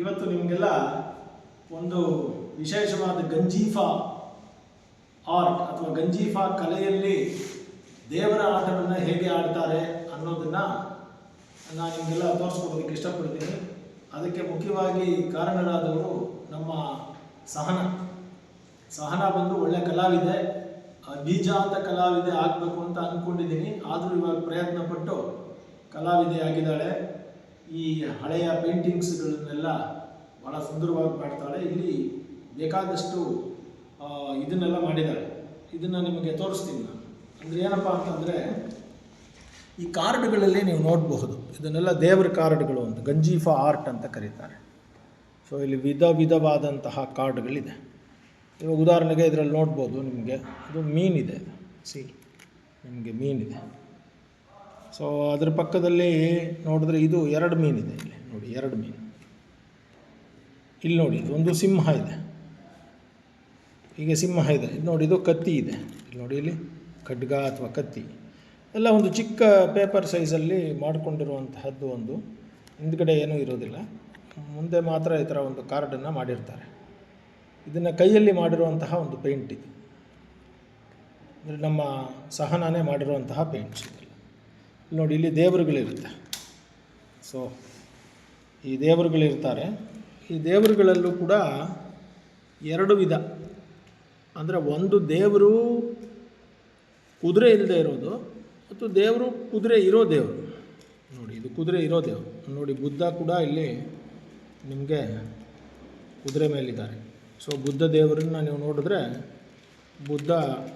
ಇವತ್ತು ನಿಮಗೆಲ್ಲ ಒಂದು ವಿಶೇಷವಾದ ಗಂಜೀಫಾ ಆರ್ಟ್ ಅಥವಾ ಗಂಜೀಫಾ ಕಲೆಯಲ್ಲಿ ದೇವರ ಆಟವನ್ನು ಹೇಗೆ ಆಡ್ತಾರೆ ಅನ್ನೋದನ್ನ ನಾನು ನಿಮಗೆಲ್ಲ ತೋರಿಸ್ಕೊಡೋದಕ್ಕೆ ಇಷ್ಟಪಡ್ತೀನಿ. ಅದಕ್ಕೆ ಮುಖ್ಯವಾಗಿ ಕಾರಣರಾದವರು ನಮ್ಮ ಸಹನ. ಸಹನ ಬಂದು ಒಳ್ಳೆ ಕಲಾವಿದೆ ಬೀಜ ಅಂತ ಕಲಾವಿದೆ ಆಗಬೇಕು ಅಂತ ಅಂದ್ಕೊಂಡಿದ್ದೀನಿ ಆದರೂ ಇವಾಗ ಪ್ರಯತ್ನ ಪಟ್ಟು ಕಲಾವಿದೆ ಆಗಿದ್ದಾಳೆ. ಈ ಹಳೆಯ ಪೇಂಟಿಂಗ್ಸ್ಗಳನ್ನೆಲ್ಲ ಭಾಳ ಸುಂದರವಾಗಿ ಮಾಡ್ತಾಳೆ. ಇಲ್ಲಿ ಬೇಕಾದಷ್ಟು ಇದನ್ನೆಲ್ಲ ಮಾಡಿದ್ದಾರೆ ಇದನ್ನು ನಿಮಗೆ ತೋರಿಸ್ತೀನಿ ನಾನು. ಅಂದರೆ ಏನಪ್ಪ ಅಂತಂದರೆ ಈ ಕಾರ್ಡ್ಗಳಲ್ಲಿ ನೀವು ನೋಡಬಹುದು. ಇದನ್ನೆಲ್ಲ ದೇವರ ಕಾರ್ಡ್ಗಳು ಅಂತ ಗಂಜೀಫಾ ಆರ್ಟ್ ಅಂತ ಕರೀತಾರೆ. ಸೊ ಇಲ್ಲಿ ವಿಧ ವಿಧವಾದಂತಹ ಕಾರ್ಡ್ಗಳಿದೆ ಇವಾಗ ಉದಾಹರಣೆಗೆ ಇದರಲ್ಲಿ ನೋಡ್ಬೋದು ನಿಮಗೆ. ಇದು ಮೀನಿದೆ. ಸಿ ನಿಮಗೆ ಮೀನಿದೆ. ಸೊ ಅದರ ಪಕ್ಕದಲ್ಲಿ ನೋಡಿದ್ರೆ ಇದು ಎರಡು ಮೀನಿದೆ ಇಲ್ಲಿ. ನೋಡಿ, ಎರಡು ಮೀನು. ಇಲ್ಲಿ ನೋಡಿ ಒಂದು ಸಿಂಹ ಇದೆ. ಹೀಗೆ ಸಿಂಹ ಇದೆ. ಇದು ನೋಡಿ, ಇದು ಕತ್ತಿ ಇದೆ. ಇಲ್ಲಿ ನೋಡಿ, ಇಲ್ಲಿ ಖಡ್ಗ ಅಥವಾ ಕತ್ತಿ. ಎಲ್ಲ ಒಂದು ಚಿಕ್ಕ ಪೇಪರ್ ಸೈಜಲ್ಲಿ ಮಾಡಿಕೊಂಡಿರುವಂತಹದ್ದು ಒಂದು. ಹಿಂದ್ಗಡೆ ಏನೂ ಇರೋದಿಲ್ಲ. ಮುಂದೆ ಮಾತ್ರ ಈ ಥರ ಒಂದು ಕಾರ್ಡನ್ನು ಮಾಡಿರ್ತಾರೆ. ಇದನ್ನು ಕೈಯಲ್ಲಿ ಮಾಡಿರುವಂತಹ ಒಂದು ಪೇಂಟ್ ಇದು. ಅಂದರೆ ನಮ್ಮ ಸಹನಾನೇ ಮಾಡಿರುವಂತಹ ಪೇಂಟ್ಸ್ ನೋಡಿ, ಇಲ್ಲಿ ದೇವರುಗಳಿರುತ್ತೆ. ಸೊ ಈ ದೇವರುಗಳಿರ್ತಾರೆ. ಈ ದೇವರುಗಳಲ್ಲೂ ಕೂಡ ಎರಡು ವಿಧ. ಅಂದರೆ ಒಂದು ದೇವರು ಕುದುರೆ ಇಲ್ಲದೆ ಇರೋದು, ಮತ್ತು ದೇವರು ಕುದುರೆ ಇರೋ ದೇವರು. ನೋಡಿ, ಇದು ಕುದುರೆ ಇರೋ ದೇವರು. ನೋಡಿ, ಬುದ್ಧ ಕೂಡ ಇಲ್ಲಿ ನಿಮಗೆ ಕುದುರೆ ಮೇಲಿದ್ದಾರೆ. ಸೊ ಬುದ್ಧ ದೇವರನ್ನ ನೀವು ನೋಡಿದ್ರೆ ಬುದ್ಧ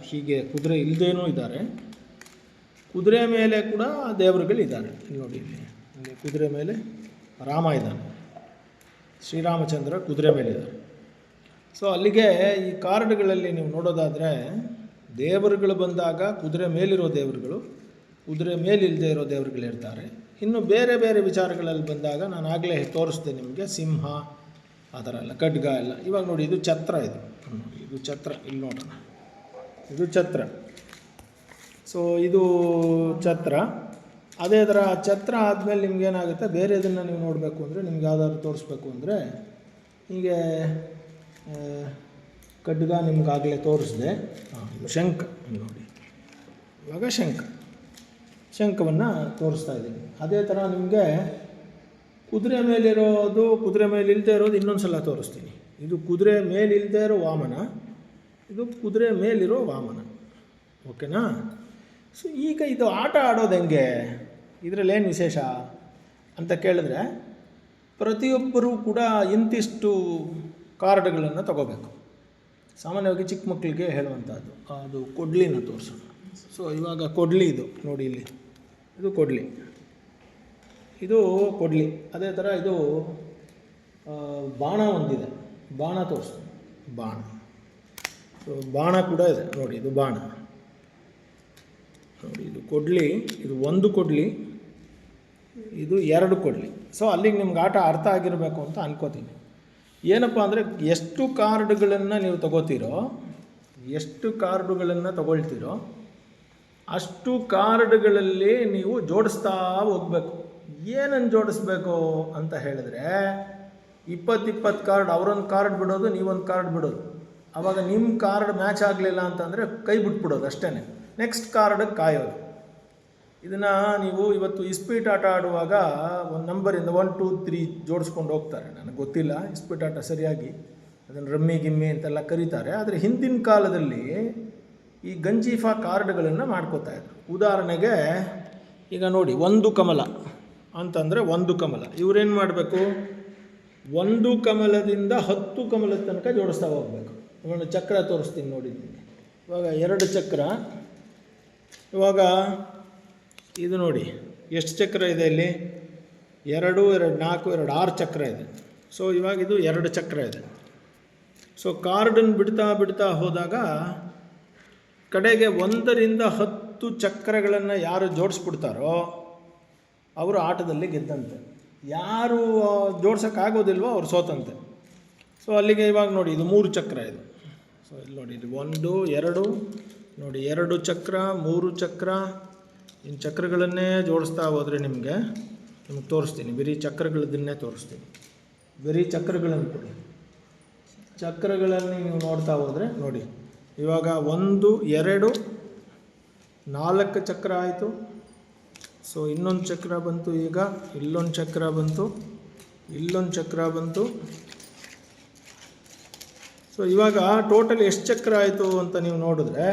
ಹೀಗೆ ಕುದುರೆ ಇಲ್ಲದೇನೂ ಇದ್ದಾರೆ. ಕುದುರೆ ಮೇಲೆ ಕೂಡ ದೇವರುಗಳಿದ್ದಾರೆ. ನೋಡಿ ಇಲ್ಲಿ. ಕುದುರೆ ಮೇಲೆ ರಾಮ ಇದ್ದಾನೆ. ಶ್ರೀರಾಮಚಂದ್ರ ಕುದುರೆ ಮೇಲೆ ಇದ್ದಾರೆ. ಸೊ ಅಲ್ಲಿಗೆ ಈ ಕಾರ್ಡ್ಗಳಲ್ಲಿ ನೀವು ನೋಡೋದಾದರೆ ದೇವರುಗಳು ಬಂದಾಗ ಕುದುರೆ ಮೇಲಿರೋ ದೇವರುಗಳು, ಕುದುರೆ ಮೇಲಿಲ್ಲದೆ ಇರೋ ದೇವರುಗಳಿರ್ತಾರೆ ಇನ್ನು ಬೇರೆ ಬೇರೆ ವಿಚಾರಗಳಲ್ಲಿ ಬಂದಾಗ ನಾನು ಆಗಲೇ ತೋರಿಸಿದೆ ನಿಮಗೆ. ಸಿಂಹ, ಆ ಥರ ಎಲ್ಲ, ಖಡ್ಗ ಎಲ್ಲ. ಇವಾಗ ನೋಡಿ, ಇದು ಛತ್ರ ಇದು. ಇದು ಛತ್ರ. ಇಲ್ಲಿ ನೋಡೋಣ. ಇದು ಛತ್ರ. ಸೊ ಇದು ಛತ್ರ. ಅದೇ ಥರ ಛತ್ರ ಆದಮೇಲೆ ನಿಮ್ಗೇನಾಗುತ್ತೆ ಬೇರೆ ಇದನ್ನು ನೀವು ನೋಡಬೇಕು ಅಂದರೆ ನಿಮ್ಗೆ ಯಾವ್ದಾದ್ರು ತೋರಿಸ್ಬೇಕು ಅಂದರೆ ಹೀಗೆ ಖಡ್ಗ ನಿಮ್ಗಾಗಲೇ ತೋರಿಸಿದೆ. ಶಂಖ ನೋಡಿ. ಇವಾಗ ಶಂಖ. ಶಂಖವನ್ನು ತೋರಿಸ್ತಾ ಇದ್ದೀನಿ. ಅದೇ ಥರ ನಿಮಗೆ ಕುದುರೆ ಮೇಲಿರೋದು, ಕುದುರೆ ಮೇಲೆ ಇಲ್ಲದೆ ಇರೋದು ಇನ್ನೊಂದು ಸಲ ತೋರಿಸ್ತೀನಿ. ಇದು ಕುದುರೆ ಮೇಲಿಲ್ಲದೆ ಇರೋ ವಾಮನ. ಇದು ಕುದುರೆ ಮೇಲಿರೋ ವಾಮನ. ಓಕೆನಾ ಸೊ ಈಗ ಇದು ಆಟ ಆಡೋದು ಹೆಂಗೆ? ಇದರಲ್ಲಿ ಏನು ವಿಶೇಷ ಅಂತ ಕೇಳಿದ್ರೆ ಪ್ರತಿಯೊಬ್ಬರೂ ಕೂಡ ಇಂತಿಷ್ಟು ಕಾರ್ಡ್ಗಳನ್ನು ತಗೋಬೇಕು. ಸಾಮಾನ್ಯವಾಗಿ ಚಿಕ್ಕ ಮಕ್ಕಳಿಗೆ ಹೇಳುವಂಥದ್ದು ಅದು ಕೊಡ್ಲಿನ ತೋರಿಸೋಣ ಸೊ ಇವಾಗ ಕೊಡ್ಲಿ ಇದು. ನೋಡಿ ಇಲ್ಲಿ. ಇದು ಕೊಡ್ಲಿ. ಇದು ಕೊಡ್ಲಿ. ಅದೇ ಥರ ಇದು ಬಾಣ ಒಂದಿದೆ. ಬಾಣ ತೋರಿಸ್ತು ಬಾಣ. ಸೊ ಬಾಣ ಕೂಡ ಇದೆ. ನೋಡಿ, ಇದು ಬಾಣ. ಕೊಡ್ಲಿ, ಇದು ಒಂದು ಕೊಡ್ಲಿ, ಇದು ಎರಡು ಕೊಡಲಿ. ಸೊ ಅಲ್ಲಿಗೆ ನಿಮ್ಗೆ ಆಟ ಅರ್ಥ ಆಗಿರಬೇಕು ಅಂತ ಅನ್ಕೋತೀನಿ. ಏನಪ್ಪ ಅಂದರೆ, ಎಷ್ಟು ಕಾರ್ಡ್ಗಳನ್ನು ನೀವು ತಗೋತೀರೋ, ಎಷ್ಟು ಕಾರ್ಡುಗಳನ್ನು ತಗೊಳ್ತೀರೋ, ಅಷ್ಟು ಕಾರ್ಡ್ಗಳಲ್ಲಿ ನೀವು ಜೋಡಿಸ್ತಾ ಹೋಗಬೇಕು. ಏನನ್ನು ಜೋಡಿಸ್ಬೇಕು ಅಂತ ಹೇಳಿದ್ರೆ, ಇಪ್ಪತ್ತಿಪ್ಪತ್ತು ಕಾರ್ಡ್, ಅವರೊಂದು ಕಾರ್ಡ್ ಬಿಡೋದು, ನೀವೊಂದು ಕಾರ್ಡ್ ಬಿಡೋದು. ಆವಾಗ ನಿಮ್ಮ ಕಾರ್ಡ್ ಮ್ಯಾಚ್ ಆಗಲಿಲ್ಲ ಅಂತಂದರೆ ಕೈ ಬಿಟ್ಬಿಡೋದು ಅಷ್ಟೇ ನೆಕ್ಸ್ಟ್ ಕಾರ್ಡ್ ಕಾಯೋದು. ಇದನ್ನು ನೀವು ಇವತ್ತು ಇಸ್ಪೀಟ್ ಆಟ ಆಡುವಾಗ ಒಂದು ನಂಬರಿಂದ ಒನ್ ಟೂ ತ್ರೀ ಜೋಡಿಸ್ಕೊಂಡು ಹೋಗ್ತಾರೆ. ನನಗೆ ಗೊತ್ತಿಲ್ಲ, ಇಸ್ಪೀಟ್ ಆಟ ಸರಿಯಾಗಿ ಅದನ್ನು ರಮ್ಮಿ, ಗಿಮ್ಮಿ ಅಂತೆಲ್ಲ ಕರೀತಾರೆ. ಆದರೆ ಹಿಂದಿನ ಕಾಲದಲ್ಲಿ ಈ ಗಂಜೀಫಾ ಕಾರ್ಡ್ಗಳನ್ನು ಮಾಡ್ಕೋತಾ ಇದ್ರು. ಉದಾಹರಣೆಗೆ, ಈಗ ನೋಡಿ, ಒಂದು ಕಮಲ ಅಂತಂದರೆ ಒಂದು ಕಮಲ. ಇವರೇನು ಮಾಡಬೇಕು? ಒಂದು ಕಮಲದಿಂದ ಹತ್ತು ಕಮಲದ ತನಕ ಜೋಡಿಸ್ತಾ ಹೋಗ್ಬೇಕು. ಇವಾಗ ಚಕ್ರ ತೋರಿಸ್ತೀನಿ ನೋಡಿ ಇವಾಗ ಎರಡು ಚಕ್ರ. ಇವಾಗ ಇದು ನೋಡಿ, ಎಷ್ಟು ಚಕ್ರ ಇದೆ ಇಲ್ಲಿ? ಎರಡು ಎರಡು, ನಾಲ್ಕು, ಎರಡು, ಆರು ಚಕ್ರ ಇದೆ. ಸೊ ಇವಾಗ ಇದು ಎರಡು ಚಕ್ರ ಇದೆ. ಸೊ ಕಾರ್ಡನ್ನು ಬಿಡ್ತಾ ಬಿಡ್ತಾ ಹೋದಾಗ ಕಡೆಗೆ ಒಂದರಿಂದ ಹತ್ತು ಚಕ್ರಗಳನ್ನು ಯಾರು ಜೋಡಿಸ್ಬಿಡ್ತಾರೋ, ಅವರು ಆಟದಲ್ಲಿ ಗೆದ್ದಂತೆ. ಯಾರು ಜೋಡ್ಸೋಕ್ಕಾಗೋದಿಲ್ವೋ ಅವ್ರು ಸೋತಂತೆ. ಸೊ ಅಲ್ಲಿಗೆ ಇವಾಗ ನೋಡಿ, ಇದು ಮೂರು ಚಕ್ರ ಇದು. ಸೊ ಇಲ್ಲಿ ನೋಡಿ, ಇದು ಒಂದು, ಎರಡು, ನೋಡಿ, ಎರಡು ಚಕ್ರ, ಮೂರು ಚಕ್ರ ಇನ್ನು ಚಕ್ರಗಳನ್ನೇ ಜೋಡಿಸ್ತಾ ಹೋದರೆ ನಿಮಗೆ ನಿಮ್ಗೆ ತೋರಿಸ್ತೀನಿ. ಬರೀ ಚಕ್ರಗಳದನ್ನೇ ತೋರಿಸ್ತೀನಿ. ಬರೀ ಚಕ್ರಗಳನ್ನು ಕೊಡಿ. ಚಕ್ರಗಳಲ್ಲಿ ನೀವು ನೋಡ್ತಾ ಹೋದರೆ ನೋಡಿ. ಇವಾಗ ಒಂದು, ಎರಡು, ನಾಲ್ಕು ಚಕ್ರ ಆಯಿತು. ಸೊ ಇನ್ನೊಂದು ಚಕ್ರ ಬಂತು ಈಗ, ಇಲ್ಲೊಂದು ಚಕ್ರ ಬಂತು, ಇಲ್ಲೊಂದು ಚಕ್ರ ಬಂತು. ಸೊ ಇವಾಗ ಟೋಟಲ್ ಎಷ್ಟು ಚಕ್ರ ಆಯಿತು ಅಂತ ನೀವು ನೋಡಿದ್ರೆ,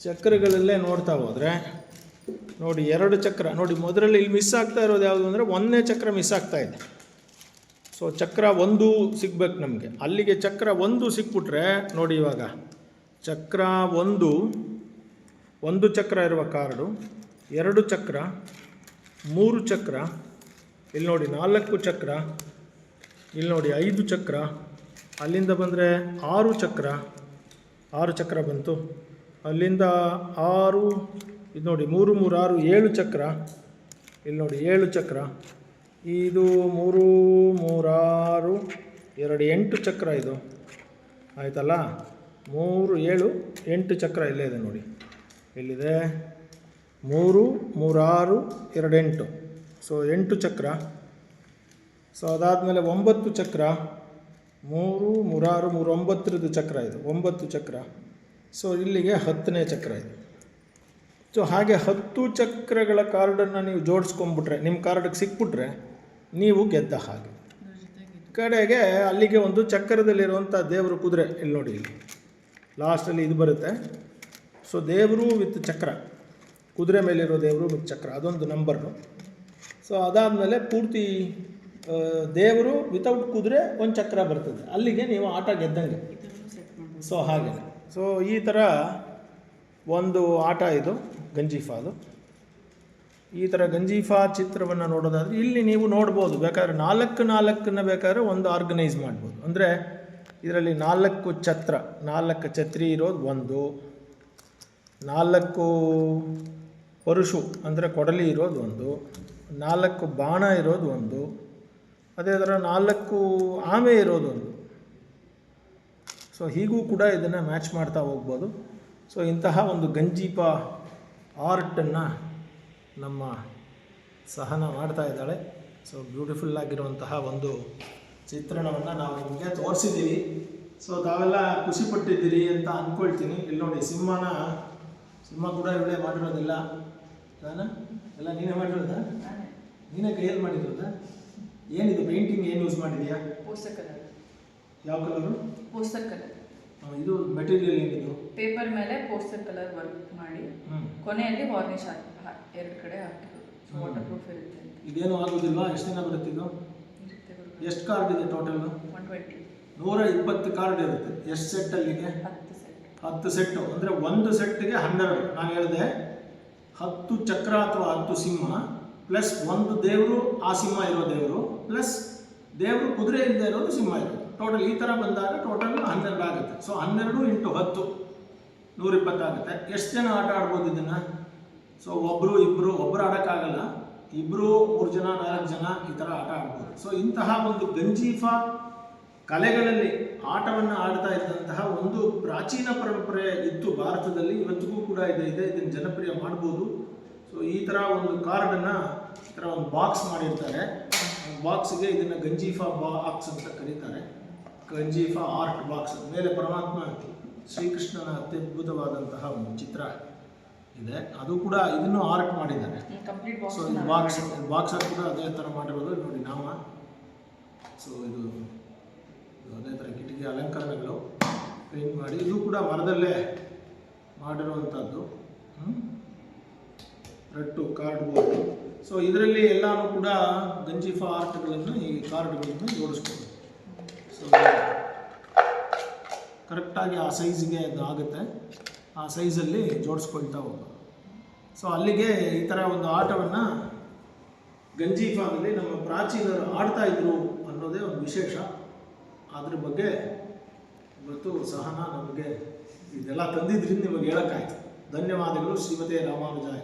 ಚಕ್ರಗಳಲ್ಲೇ ನೋಡ್ತಾ ಹೋದರೆ ನೋಡಿ ಎರಡು ಚಕ್ರ. ನೋಡಿ, ಮೊದಲಲ್ಲಿ ಇಲ್ಲಿ ಮಿಸ್ ಆಗ್ತಾ ಇರೋದು ಯಾವುದು ಅಂದರೆ ಒಂದನೇ ಚಕ್ರ ಮಿಸ್ ಆಗ್ತಾ ಇದೆ. ಸೊ ಚಕ್ರ ಒಂದು ಸಿಗ್ಬೇಕು ನಮಗೆ. ಅಲ್ಲಿಗೆ ಚಕ್ರ ಒಂದು ಸಿಕ್ಬಿಟ್ರೆ, ನೋಡಿ ಇವಾಗ. ಚಕ್ರ ಒಂದು ಒಂದು ಚಕ್ರ ಇರುವ ಕಾರ್ಡು, ಎರಡು ಚಕ್ರ, ಮೂರು ಚಕ್ರ, ಇಲ್ಲಿ ನೋಡಿ ನಾಲ್ಕು ಚಕ್ರ, ಇಲ್ಲಿ ನೋಡಿ ಐದು ಚಕ್ರ, ಅಲ್ಲಿಂದ ಬಂದರೆ ಆರು ಚಕ್ರ ಆರು ಚಕ್ರ ಬಂತು. ಅಲ್ಲಿಂದ ಆರು ಇದು ನೋಡಿ, ಮೂರು ಮೂರು, ಆರು, ಏಳು ಚಕ್ರ. ಇಲ್ಲಿ ನೋಡಿ, ಏಳು ಚಕ್ರ. ಇದು ಮೂರು ಮೂರಾರು ಎರಡು, ಎಂಟು ಚಕ್ರ ಇದು. ಆಯ್ತಲ್ಲ? ಮೂರು, ಏಳು, ಎಂಟು ಚಕ್ರ ಇಲ್ಲೇ ಇದೆ ನೋಡಿ. ಇಲ್ಲಿದೆ. ಮೂರು ಮೂರಾರು ಎರಡೆಂಟು ಸೊ ಎಂಟು. ಚಕ್ರ. ಸೊ ಅದಾದಮೇಲೆ ಒಂಬತ್ತು ಚಕ್ರ. ಮೂರು ಮೂರಾರು ಮೂರು, ಒಂಬತ್ತರದ್ದು ಚಕ್ರ ಇದು. ಒಂಬತ್ತು ಚಕ್ರ. ಸೊ ಇಲ್ಲಿಗೆ ಹತ್ತನೇ ಚಕ್ರ ಇದು. ಸೊ ಹಾಗೆ ಹತ್ತು ಚಕ್ರಗಳ ಕಾರ್ಡನ್ನು ನೀವು ಜೋಡಿಸ್ಕೊಂಬಿಟ್ರೆ ನಿಮ್ಮ ಕಾರ್ಡಿಗೆ ಸಿಕ್ಬಿಟ್ರೆ, ನೀವು ಗೆದ್ದ ಹಾಗೆ. ಕಡೆಗೆ ಅಲ್ಲಿಗೆ ಒಂದು ಚಕ್ರದಲ್ಲಿರುವಂಥ ದೇವರು ಕುದುರೆ, ಇಲ್ಲಿ ನೋಡಿ ಇಲ್ಲಿ. ಲಾಸ್ಟಲ್ಲಿ ಇದು ಬರುತ್ತೆ. ಸೊ ದೇವರು ವಿತ್ ಚಕ್ರ. ಕುದುರೆ ಮೇಲಿರೋ ದೇವರು ವಿತ್ ಚಕ್ರ. ಅದೊಂದು ನಂಬರು ಸೊ ಅದಾದಮೇಲೆ ಪೂರ್ತಿ ದೇವರು ವಿತೌಟ್ ಕುದುರೆ ಒಂದು ಚಕ್ರ ಬರ್ತದೆ. ಅಲ್ಲಿಗೆ ನೀವು ಆಟ ಗೆದ್ದಂಗೆ. ಸೊ ಹಾಗೆ. ಸೊ ಈ ಥರ ಒಂದು ಆಟ ಇದು. ಗಂಜೀಫಾದು ಈ ಥರ ಗಂಜೀಫಾ ಚಿತ್ರವನ್ನು ನೋಡೋದಾದರೆ ಇಲ್ಲಿ ನೀವು ನೋಡ್ಬೋದು, ಬೇಕಾದ್ರೆ ನಾಲ್ಕು ನಾಲ್ಕನ್ನ ಬೇಕಾದ್ರೆ ಒಂದು ಆರ್ಗನೈಸ್ ಮಾಡ್ಬೋದು. ಅಂದರೆ ಇದರಲ್ಲಿ ನಾಲ್ಕು ಛತ್ರ, ನಾಲ್ಕು ಛತ್ರಿ ಇರೋದು ಒಂದು, ನಾಲ್ಕು ಪರುಷು ಅಂದರೆ ಕೊಡಲಿ ಇರೋದು ಒಂದು, ನಾಲ್ಕು ಬಾಣ ಇರೋದು ಒಂದು, ಅದೇ ಥರ ನಾಲ್ಕು ಆಮೆ ಇರೋದು ಒಂದು. ಸೊ ಹೀಗೂ ಕೂಡ ಇದನ್ನು ಮ್ಯಾಚ್ ಮಾಡ್ತಾ ಹೋಗ್ಬೋದು. ಸೊ ಇಂತಹ ಒಂದು ಗಂಜೀಪ ಆರ್ಟನ್ನು ನಮ್ಮ ಸಹನ ಮಾಡ್ತಾ ಇದ್ದಾಳೆ. ಸೊ ಬ್ಯೂಟಿಫುಲ್ ಆಗಿರುವಂತಹ ಒಂದು ಚಿತ್ರಣವನ್ನು ನಾವು ನಿಮಗೆ ತೋರಿಸಿದ್ದೀವಿ. ಸೊ ತಾವೆಲ್ಲ ಖುಷಿ ಪಟ್ಟಿದ್ದೀರಿ ಅಂತ ಅಂದ್ಕೊಳ್ತೀನಿ ಇಲ್ಲಿ ನೋಡಿ ಸಿಂಹನ ಸಿಂಹ ಕೂಡ ಇವಳೇ ಮಾಡಿರೋದಿಲ್ಲ. ನಾನು ಎಲ್ಲ ನೀನೇ ಮಾಡಿರೋದ? ನೀನೇ ಕೈಯಲ್ಲಿ ಮಾಡಿರೋದ? ಏನಿದು ಪೇಂಟಿಂಗ್ ಏನು ಯೂಸ್ ಮಾಡಿದೆಯಾ? ಪೋಸ್ಟರ್ ಕಲರ್ ಯಾವ ಕಲರು ಪೋಸ್ಟರ್ ಕಲರ್ ಇದು ಮೆಟೀರಿಯಲ್ ಏನಿದು? ಪೇಪರ್ ಮೇಲೆ ಪೋಸ್ಟರ್ ಕಲರ್ ವರ್ಕ್ ಮಾಡಿ ಕೊನೆಯಲ್ಲಿ ವಾರ್ನಿಷ್ ಹಾಕಿ ಎರಡು ಕಡೆ ಹಾಕಿರೋದು ವಾಟರ್ ಪ್ರೂಫ್ ಇರುತ್ತೆ ಇದೇನು ಆಗೋದಿಲ್ವಾ? ಎಷ್ಟು ದಿನ ಬರುತ್ತೆ ಇದು? ಎಷ್ಟು ಕಾರ್ಡ್ ಇದೆ ಟೋಟಲ್ ಒನ್ ಟ್ವೆಂಟಿ ನೂರ ಇಪ್ಪತ್ತು ಕಾರ್ಡ್ ಇರುತ್ತೆ. ಎಷ್ಟು ಸೆಟ್ ಅಲ್ಲಿಗೆ ಹತ್ತು ಸೆಟ್ ಹತ್ತು ಸೆಟ್ಟು ಅಂದರೆ ಒಂದು ಸೆಟ್ಗೆ ಹನ್ನೆರಡು. ನಾನು ಹೇಳಿದೆ ಹತ್ತು ಚಕ್ರ ಅಥವಾ ಹತ್ತು ಸಿಂಹ ಪ್ಲಸ್ ಒಂದು ದೇವರು ಆ ಸಿಂಹ ಇರೋ ದೇವರು ಪ್ಲಸ್ ದೇವರು ಕುದುರೆ ಇಲ್ಲದೆ ಇರೋದು ಸಿಂಹ ಇರೋದು. ಟೋಟಲ್ ಈ ಥರ ಬಂದಾಗ ಟೋಟಲ್ ಹನ್ನೆರಡು ಆಗುತ್ತೆ. ಸೊ ಹನ್ನೆರಡು ಇಂಟು ಹತ್ತು ನೂರಿಪ್ಪತ್ತಾಗುತ್ತೆ ಎಷ್ಟು ಜನ ಆಟ ಆಡ್ಬೋದು ಇದನ್ನು? ಸೊ ಒಬ್ಬರು ಇಬ್ಬರು ಒಬ್ಬರು ಆಡೋಕ್ಕಾಗಲ್ಲ. ಇಬ್ಬರು ಮೂರು ಜನ, ನಾಲ್ಕು ಜನ ಈ ಥರ ಆಟ ಆಡ್ಬೋದು. ಸೊ ಇಂತಹ ಒಂದು ಗಂಜೀಫಾ ಕಲೆಗಳಲ್ಲಿ ಆಟವನ್ನು ಆಡ್ತಾ ಇದ್ದಂತಹ ಒಂದು ಪ್ರಾಚೀನ ಪರಂಪರೆ ಇತ್ತು ಭಾರತದಲ್ಲಿ. ಇವತ್ತಿಗೂ ಕೂಡ ಇದೆ ಇದೆ. ಇದನ್ನು ಜನಪ್ರಿಯ ಮಾಡ್ಬೋದು. ಸೊ ಈ ಥರ ಒಂದು ಕಾರ್ಡನ್ನು ಈ ಥರ ಒಂದು ಬಾಕ್ಸ್ ಮಾಡಿರ್ತಾರೆ. ಬಾಕ್ಸ್ಗೆ ಇದನ್ನು ಗಂಜೀಫಾ ಬಾಕ್ಸ್ ಅಂತ ಕರೀತಾರೆ. ಗಂಜೀಫಾ ಆರ್ಟ್ ಬಾಕ್ಸ್ ಮೇಲೆ ಪರಮಾತ್ಮ ಶ್ರೀಕೃಷ್ಣನ ಅತ್ಯದ್ಭುತವಾದಂತಹ ಒಂದು ಚಿತ್ರ ಇದೆ. ಅದು ಕೂಡ ಇದನ್ನು ಆರ್ಟ್ ಮಾಡಿದ್ದಾರೆ. ಸೊ ಬಾಕ್ಸ್ ಇದು ಬಾಕ್ಸ್ ಬಾಕ್ಸ್ ಕೂಡ ಅದೇ ಥರ ಮಾಡಿರೋದು. ನೋಡಿ ನಾಮ ಸೊ ಇದು ಅದೇ ಥರ ಕಿಟಕಿ ಅಲಂಕರಣಗಳು ಪೇಂಟ್ ಮಾಡಿ. ಇದು ಕೂಡ ಮರದಲ್ಲೇ ಮಾಡಿರುವಂಥದ್ದು ರಟ್ಟು ಕಾರ್ಡ್ ಬೋರ್ಡು ಸೊ ಇದರಲ್ಲಿ ಎಲ್ಲಾನು ಕೂಡ ಗಂಜಿಫಾ ಆರ್ಟ್ಗಳನ್ನು ಈ ಕಾರ್ಡ್ಗಳನ್ನು ಜೋಡಿಸ್ಬೋದು. ಕರೆಕ್ಟಾಗಿ ಆ ಸೈಜ್ಗೆ ಅದು ಆಗುತ್ತೆ. ಆ ಸೈಜಲ್ಲಿ ಜೋಡಿಸ್ಕೊಳ್ತಾ ಹೋಗೋದು ಸೊ ಅಲ್ಲಿಗೆ ಈ ಥರ ಒಂದು ಆಟವನ್ನು ಗಂಜೀಫಾದಲ್ಲಿ ನಮ್ಮ ಪ್ರಾಚೀನರು ಆಡ್ತಾ ಇದ್ರು ಅನ್ನೋದೇ ಒಂದು ವಿಶೇಷ. ಅದ್ರ ಬಗ್ಗೆ ಇವತ್ತು ಸಹನ ನಮಗೆ ಇದೆಲ್ಲ ತಂದಿದ್ರಿಂದ ನಿಮಗೆ ಹೇಳೋಕ್ಕಾಯ್ತು. ಧನ್ಯವಾದಗಳು. ಶ್ರೀಮತಿ ರಾಮಾನುಜಾಯ